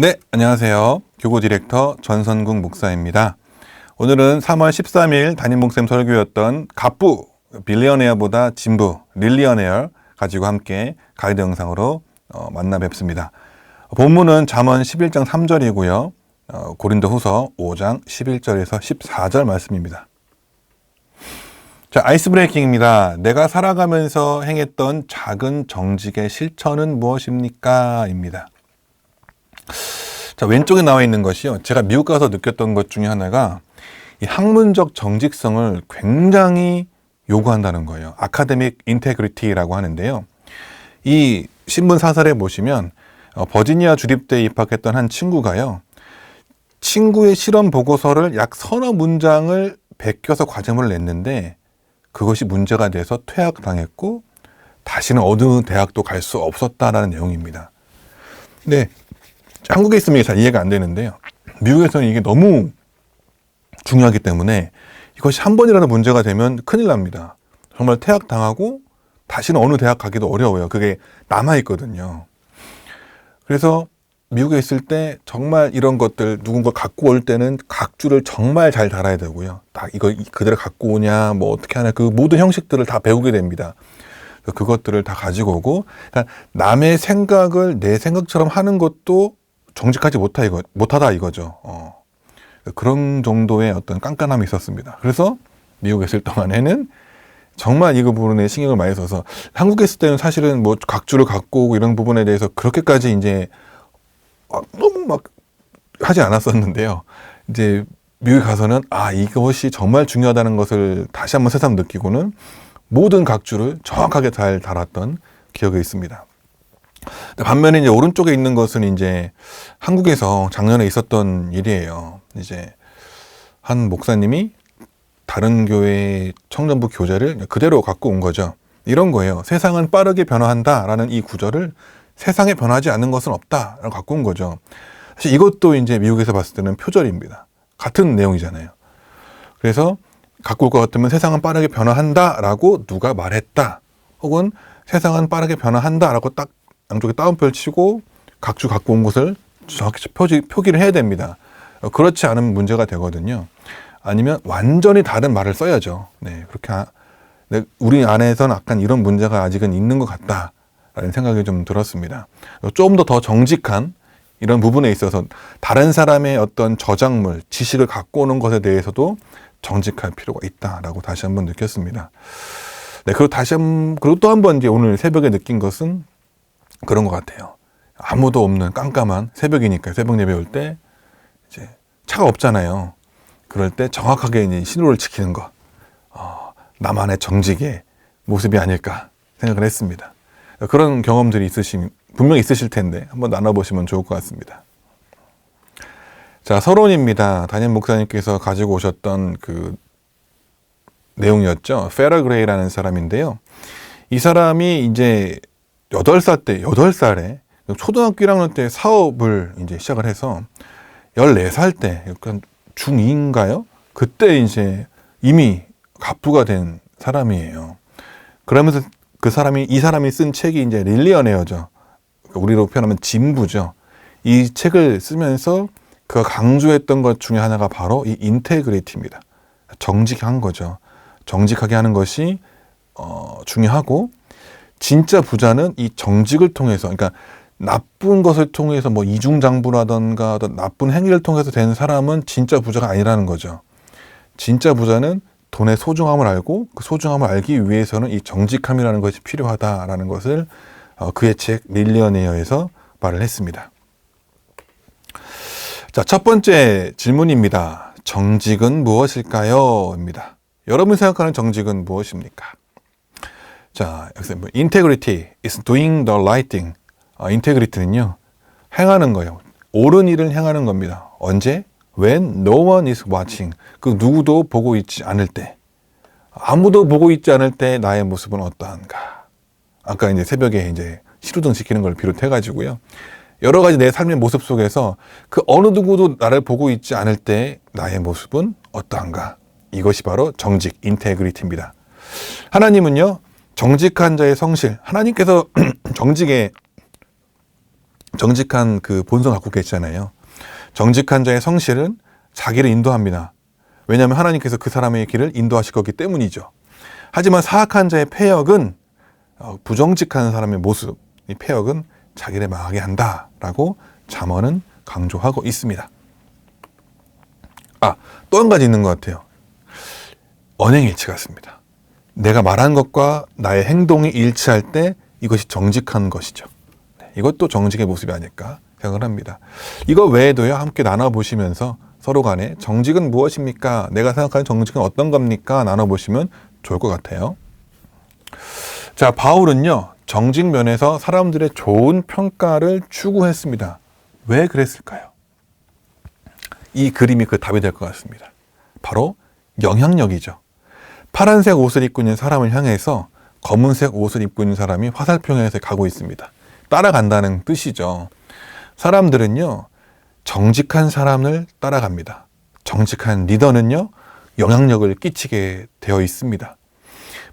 네, 안녕하세요. 교구 디렉터 전선국 목사입니다. 오늘은 3월 13일 담임 목쌤 설교였던 갑부, 빌리어네어보다 진부, 릴리어네어 가지고 함께 가이드 영상으로 어, 만나 뵙습니다. 본문은 잠언 11장 3절이고요. 어, 고린도 후서 5장 11절에서 14절 말씀입니다. 자, 아이스 브레이킹입니다. 내가 살아가면서 행했던 작은 정직의 실천은 무엇입니까? 입니다. 자, 왼쪽에 나와 있는 것이요. 제가 미국 가서 느꼈던 것 중에 하나가 이 학문적 정직성을 굉장히 요구한다는 거예요. 아카데믹 인테그리티라고 하는데요. 이 신문 사설에 보시면 어, 버지니아 주립대에 입학했던 한 친구가요. 친구의 실험 보고서를 약 서너 문장을 베껴서 과제문을 냈는데 그것이 문제가 돼서 퇴학당했고 다시는 어느 대학도 갈 수 없었다라는 내용입니다. 근데 한국에 있으면 잘 이해가 안 되는데요. 미국에서는 이게 너무 중요하기 때문에 이것이 한 번이라도 문제가 되면 큰일 납니다. 정말 퇴학 당하고 다시는 어느 대학 가기도 어려워요. 그게 남아 있거든요. 그래서 미국에 있을 때 정말 이런 것들 누군가 갖고 올 때는 각주를 정말 잘 달아야 되고요. 다 이거 그대로 갖고 오냐, 뭐 어떻게 하냐, 그 모든 형식들을 다 배우게 됩니다. 그것들을 다 가지고 오고, 그러니까 남의 생각을 내 생각처럼 하는 것도 정직하지 못하 이거 못하다 이거죠. 어. 그런 정도의 어떤 깐깐함이 있었습니다. 그래서 미국에 있을 동안에는 정말 이거 부분에 신경을 많이 써서 한국에 있을 때는 사실은 뭐 각주를 갖고 오고 이런 부분에 대해서 그렇게까지 이제 아, 너무 막 하지 않았었는데요. 이제 미국에 가서는 아 이것이 정말 중요하다는 것을 다시 한번 새삼 느끼고는 모든 각주를 정확하게 잘 달았던 기억이 있습니다. 반면에 이제 오른쪽에 있는 것은 이제 한국에서 작년에 있었던 일이에요. 이제 한 목사님이 다른 교회 청년부 교재를 그대로 갖고 온 거죠. 이런 거예요. 세상은 빠르게 변화한다라는 이 구절을 세상에 변하지 않는 것은 없다라고 갖고 온 거죠. 사실 이것도 이제 미국에서 봤을 때는 표절입니다. 같은 내용이잖아요. 그래서 갖고 올 것 같으면 세상은 빠르게 변화한다라고 누가 말했다. 혹은 세상은 빠르게 변화한다라고 딱 양쪽에 따옴표를 치고 각주 갖고 온 것을 정확히 표지, 표기를 해야 됩니다. 그렇지 않으면 문제가 되거든요. 아니면 완전히 다른 말을 써야죠. 네, 그렇게 하, 네, 우리 안에서는 약간 이런 문제가 아직은 있는 것 같다라는 생각이 좀 들었습니다. 조금 더 더 정직한 이런 부분에 있어서 다른 사람의 어떤 저작물, 지식을 갖고 오는 것에 대해서도 정직할 필요가 있다라고 다시 한번 느꼈습니다. 네, 그리고 다시 한, 그리고 또 한 번 이제 오늘 새벽에 느낀 것은 그런 것 같아요. 아무도 없는 깜깜한 새벽이니까 새벽 예배 올 때 이제 차가 없잖아요. 그럴 때 정확하게 이제 신호를 지키는 것, 어, 나만의 정직의 모습이 아닐까 생각을 했습니다. 그런 경험들이 있으신 분명히 있으실 텐데 한번 나눠보시면 좋을 것 같습니다. 자 서론입니다. 담임 목사님께서 가지고 오셨던 그 내용이었죠. 페라 그레이라는 사람인데요. 이 사람이 이제 8살 때, 8살에 초등학교 1학년 때 사업을 이제 시작을 해서 14살 때, 약간 중2인가요? 그때 이제 이미 갑부가 된 사람이에요. 그러면서 그 사람이, 이 사람이 쓴 책이 이제 릴리언에어죠. 우리로 표현하면 진부죠. 이 책을 쓰면서 그가 강조했던 것 중에 하나가 바로 이 인테그리티입니다. 정직한 거죠. 정직하게 하는 것이 어, 중요하고 진짜 부자는 이 정직을 통해서, 그러니까 나쁜 것을 통해서 뭐 이중장부라던가 나쁜 행위를 통해서 된 사람은 진짜 부자가 아니라는 거죠. 진짜 부자는 돈의 소중함을 알고 그 소중함을 알기 위해서는 이 정직함이라는 것이 필요하다라는 것을 어, 그의 책 밀리어네어에서 말을 했습니다. 자, 첫 번째 질문입니다. 정직은 무엇일까요? 입니다. 여러분 생각하는 정직은 무엇입니까? 자, 여기서 뭐 integrity is doing the right thing. 아, 인테그리티는요, 행하는 거예요. 옳은 일을 행하는 겁니다. 언제? When no one is watching. 그 누구도 보고 있지 않을 때. 아무도 보고 있지 않을 때 나의 모습은 어떠한가. 아까 이제 새벽에 이제 시루등 시키는 걸 비롯해 가지고요. 여러 가지 내 삶의 모습 속에서 그 어느 누구도 나를 보고 있지 않을 때 나의 모습은 어떠한가. 이것이 바로 정직, 인테그리티입니다. 하나님은요, 정직한 자의 성실, 하나님께서 정직에 정직한 그 본성 갖고 계시잖아요. 정직한 자의 성실은 자기를 인도합니다. 왜냐하면 하나님께서 그 사람의 길을 인도하실 거기 때문이죠. 하지만 사악한 자의 폐역은 어, 부정직한 사람의 모습, 이 폐역은 자기를 망하게 한다라고 잠언은 강조하고 있습니다. 아, 또 한 가지 있는 것 같아요. 언행일치 같습니다. 내가 말한 것과 나의 행동이 일치할 때 이것이 정직한 것이죠. 네, 이것도 정직의 모습이 아닐까 생각을 합니다. 이거 외에도요, 함께 나눠보시면서 서로 간에 정직은 무엇입니까? 내가 생각하는 정직은 어떤 겁니까? 나눠보시면 좋을 것 같아요. 자, 바울은요, 정직 면에서 사람들의 좋은 평가를 추구했습니다. 왜 그랬을까요? 이 그림이 그 답이 될 것 같습니다. 바로 영향력이죠. 파란색 옷을 입고 있는 사람을 향해서 검은색 옷을 입고 있는 사람이 화살표 향해서 가고 있습니다. 따라간다는 뜻이죠. 사람들은요, 정직한 사람을 따라갑니다. 정직한 리더는요, 영향력을 끼치게 되어 있습니다.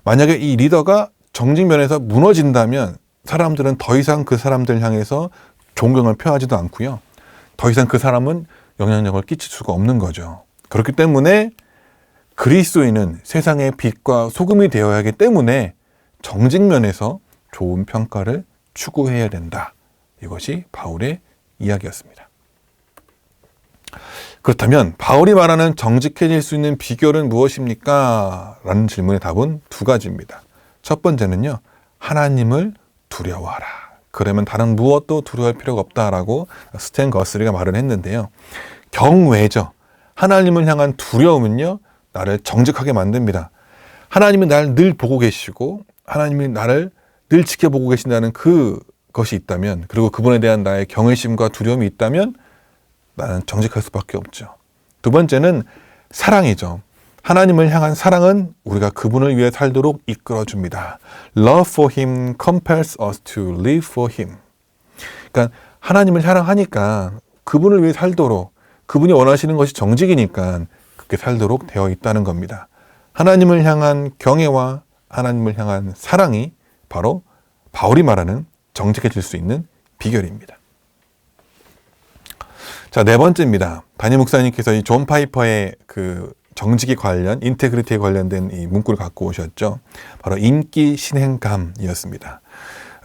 만약에 이 리더가 정직 면에서 무너진다면 사람들은 더 이상 그 사람들 향해서 존경을 표하지도 않고요. 더 이상 그 사람은 영향력을 끼칠 수가 없는 거죠. 그렇기 때문에 그리스도인은 세상의 빛과 소금이 되어야 하기 때문에 정직면에서 좋은 평가를 추구해야 된다. 이것이 바울의 이야기였습니다. 그렇다면 바울이 말하는 정직해질 수 있는 비결은 무엇입니까? 라는 질문의 답은 두 가지입니다. 첫 번째는요, 하나님을 두려워하라. 그러면 다른 무엇도 두려워할 필요가 없다라고 스탠 거스리가 말을 했는데요. 경외죠. 하나님을 향한 두려움은요, 나를 정직하게 만듭니다. 하나님이 나를 늘 보고 계시고, 하나님이 나를 늘 지켜보고 계신다는 그 것이 있다면, 그리고 그분에 대한 나의 경외심과 두려움이 있다면, 나는 정직할 수밖에 없죠. 두 번째는 사랑이죠. 하나님을 향한 사랑은 우리가 그분을 위해 살도록 이끌어 줍니다. Love for him compels us to live for him. 그러니까 하나님을 사랑하니까 그분을 위해 살도록 그분이 원하시는 것이 정직이니까 그렇게 살도록 되어 있다는 겁니다. 하나님을 향한 경애와 하나님을 향한 사랑이 바로 바울이 말하는 정직해질 수 있는 비결입니다. 자, 네 번째입니다. 담임 목사님께서 이 존 파이퍼의 그 정직이 관련, 인테그리티에 관련된 이 문구를 갖고 오셨죠. 바로 인기 신행감이었습니다.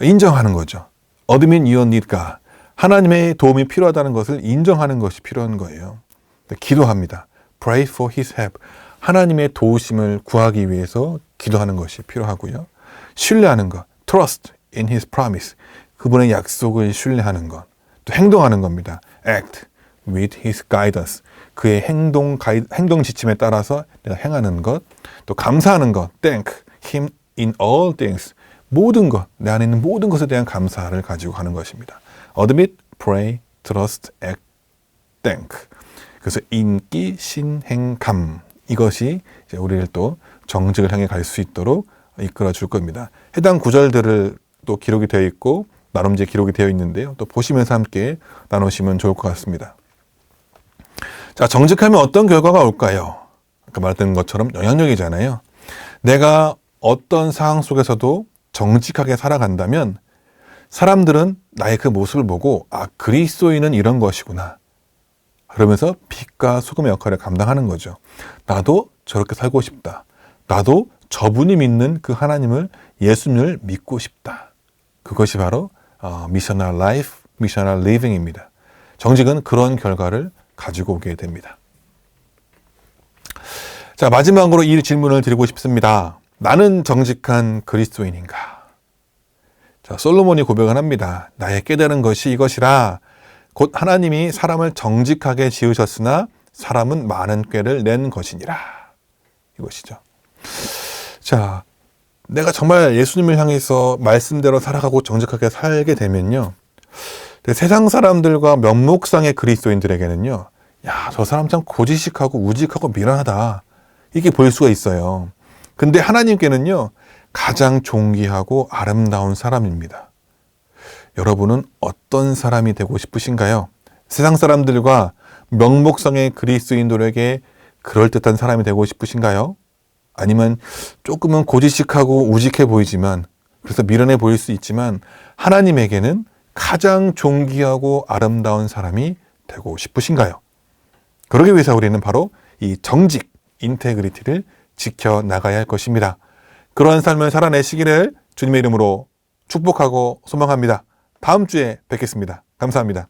인정하는 거죠. 어드민 이언니가 하나님의 도움이 필요하다는 것을 인정하는 것이 필요한 거예요. 기도합니다. Pray for his help. 하나님의 도우심을 구하기 위해서 기도하는 것이 필요하고요. 신뢰하는 것. Trust in his promise. 그분의 약속을 신뢰하는 것. 또 행동하는 겁니다. Act with his guidance. 그의 행동 가이, 행동 지침에 따라서 내가 행하는 것, 또 감사하는 것, thank him in all things. 모든 것, 내 안에 있는 모든 것에 대한 감사를 가지고 가는 것입니다. admit, pray, trust, act, thank. 그래서 인기, 신행 감 이것이 이제 우리를 또 정직을 향해 갈 수 있도록 이끌어 줄 겁니다. 해당 구절들을 또 기록이 되어 있고 나름 제 기록이 되어 있는데요. 또 보시면서 함께 나누시면 좋을 것 같습니다. 자, 정직하면 어떤 결과가 올까요? 아까 말했던 것처럼 영향력이잖아요. 내가 어떤 상황 속에서도 정직하게 살아간다면 사람들은 나의 그 모습을 보고 아, 그리스도인은 이런 것이구나. 그러면서 빛과 소금의 역할을 감당하는 거죠. 나도 저렇게 살고 싶다. 나도 저분이 믿는 그 하나님을 예수님을 믿고 싶다. 그것이 바로 어, 미셔널 라이프, 미셔널 리빙입니다. 정직은 그런 결과를 가지고 오게 됩니다. 자, 마지막으로 이 질문을 드리고 싶습니다. 나는 정직한 그리스도인인가? 자, 솔로몬이 고백을 합니다. 나의 깨달은 것이 이것이라 곧 하나님이 사람을 정직하게 지으셨으나 사람은 많은 꾀를 낸 것이니라. 이것이죠. 자, 내가 정말 예수님을 향해서 말씀대로 살아가고 정직하게 살게 되면요. 세상 사람들과 면목상의 그리스도인들에게는요, 야, 저 사람 참 고지식하고 우직하고 미련하다. 이게 보일 수가 있어요. 근데 하나님께는요, 가장 존귀하고 아름다운 사람입니다. 여러분은 어떤 사람이 되고 싶으신가요? 세상 사람들과 명목상의 그리스인들에게 그럴듯한 사람이 되고 싶으신가요? 아니면 조금은 고지식하고 우직해 보이지만 그래서 미련해 보일 수 있지만 하나님에게는 가장 존귀하고 아름다운 사람이 되고 싶으신가요? 그러기 위해서 우리는 바로 이 정직, 인테그리티를 지켜 나가야 할 것입니다. 그러한 삶을 살아내시기를 주님의 이름으로 축복하고 소망합니다. 다음 주에 뵙겠습니다. 감사합니다.